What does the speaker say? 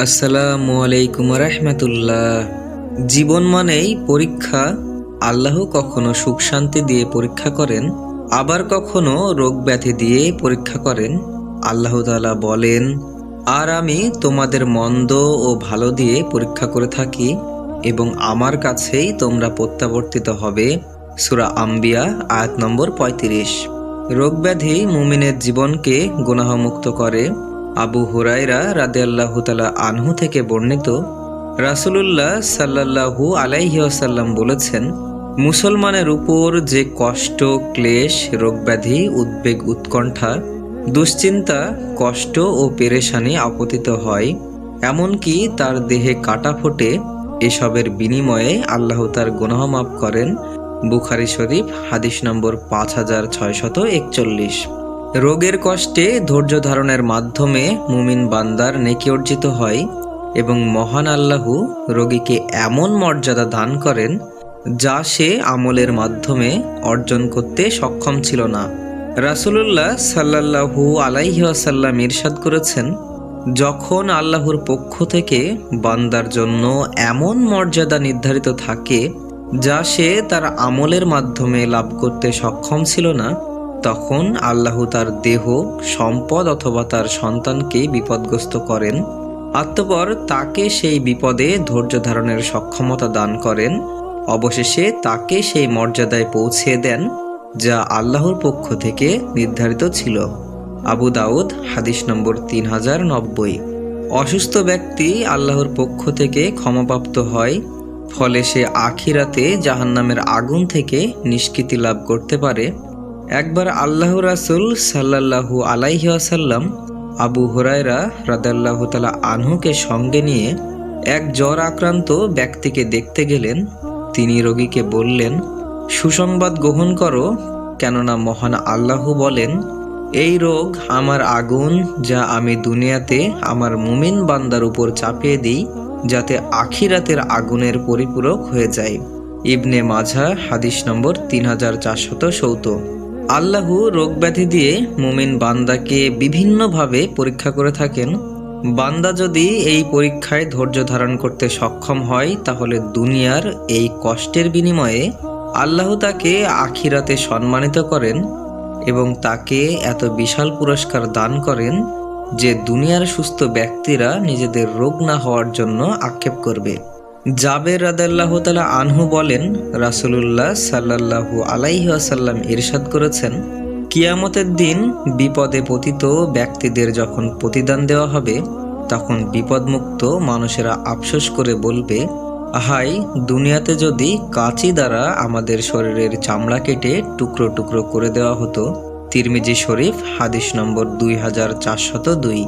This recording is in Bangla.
আসসালামু আলাইকুম রহমতুল্লাহ। জীবন মানেই পরীক্ষা। আল্লাহ কখনো সুখ শান্তি দিয়ে পরীক্ষা করেন, আবার কখনো রোগ ব্যাধি দিয়ে পরীক্ষা করেন। আল্লাহ তাআলা বলেন, আর আমি তোমাদের মন্দ ও ভালো দিয়ে পরীক্ষা করে থাকি এবং আমার কাছেই তোমরা প্রত্যাবর্তিত হবে। সুরা আম্বিয়া, আয়াত নম্বর পঁয়ত্রিশ। রোগ ব্যাধি মুমিনের জীবনকে গুনাহমুক্ত করে। আবু হুরাইরা রাদিয়াল্লাহু তালা আনহু থেকে বর্ণিত, রাসূলুল্লাহ সাল্লাল্লাহু আলাইহি ওয়াসাল্লাম বলেছেন, মুসলমানের উপর যে কষ্ট, ক্লেশ, রোগব্যাধি, উদ্বেগ, উৎকণ্ঠা, দুশ্চিন্তা, কষ্ট ও পেরেশানি আপতিত হয়, এমনকি তার দেহে কাটা ফোটে, এসবের বিনিময়ে আল্লাহ তার গুনাহ মাফ করেন। বুখারি শরীফ, হাদিস নম্বর পাঁচ হাজার ছয়শত একচল্লিশ। রোগের কষ্টে ধৈর্য ধারণের মাধ্যমে মুমিন বান্দার নেকি অর্জিত হয় এবং মহান আল্লাহু রোগীকে এমন মর্যাদা দান করেন যা সে আমলের মাধ্যমে অর্জন করতে সক্ষম ছিল না। রাসূলুল্লাহ সাল্লাল্লাহু আলাইহি ওয়াসাল্লাম ইরশাদ করেছেন, যখন আল্লাহর পক্ষ থেকে বান্দার জন্য এমন মর্যাদা নির্ধারিত থাকে যা সে তার আমলের মাধ্যমে লাভ করতে সক্ষম ছিল না তখন আল্লাহ তার দেহ, সম্পদ অথবা তার সন্তানকে বিপদগ্রস্ত করেন। অতঃপর তাকে সেই বিপদে ধৈর্য ধারণের সক্ষমতা দান করেন। অবশেষে তাকে সেই মর্যাদায় পৌঁছে দেন, যা আল্লাহর পক্ষ থেকে নির্ধারিত ছিল। আবু দাউদ, হাদিস নম্বর তিন হাজার নব্বই। অসুস্থ ব্যক্তি আল্লাহর পক্ষ থেকে ক্ষমাপ্রাপ্ত হয়, ফলে সে আখিরাতে জাহান্নামের আগুন থেকে নিষ্কৃতি লাভ করতে পারে। একবার আল্লাহ রাসুল সাল্লাল্লাহু আলাইহি আসাল্লাম আবু হুরায়রা রাদাল্লাহ তালা আনহুকে সঙ্গে নিয়ে এক জ্বর আক্রান্ত ব্যক্তিকে দেখতে গেলেন। তিনি রোগীকে বললেন, সুসংবাদ গ্রহণ করো, কেননা মহান আল্লাহ বলেন, এই রোগ আমার আগুন যা আমি দুনিয়াতে আমার মুমিন বান্দার উপর চাপিয়ে দিই, যাতে আখিরাতের আগুনের পরিপূরক হয়ে যায়। ইবনে মাঝা হাদিস নম্বর তিন হাজার চারশত সৌতো আল্লাহু রোগ ব্যাধি দিয়ে মুমিন বান্দাকে বিভিন্নভাবে পরীক্ষা করে থাকেন। বান্দা যদি এই পরীক্ষায় ধৈর্য ধারণ করতে সক্ষম হয়, তাহলে দুনিয়ার এই কষ্টের বিনিময়ে আল্লাহ তাকে আখিরাতে সম্মানিত করেন এবং তাকে এত বিশাল পুরস্কার দান করেন যে দুনিয়ার সুস্থ ব্যক্তিরা নিজেদের রোগ না হওয়ার জন্য আক্ষেপ করবে। জাবের রাদাল্লাহ তালা আনহু বলেন, রাসুলুল্লাহ সাল্লাল্লাহু আলাইহি আসাল্লাম ইরশাদ করেছেন, কিয়ামতের দিন বিপদে পতিত ব্যক্তিদের যখন প্রতিদান দেওয়া হবে, তখন বিপদমুক্ত মানুষেরা আফসোস করে বলবে হাই দুনিয়াতে যদি কাঁচি দ্বারা আমাদের শরীরের চামড়া কেটে টুকরো টুকরো করে দেওয়া হতো, তিরমিজি শরীফ, হাদিস নম্বর দুই হাজার চারশত দুই।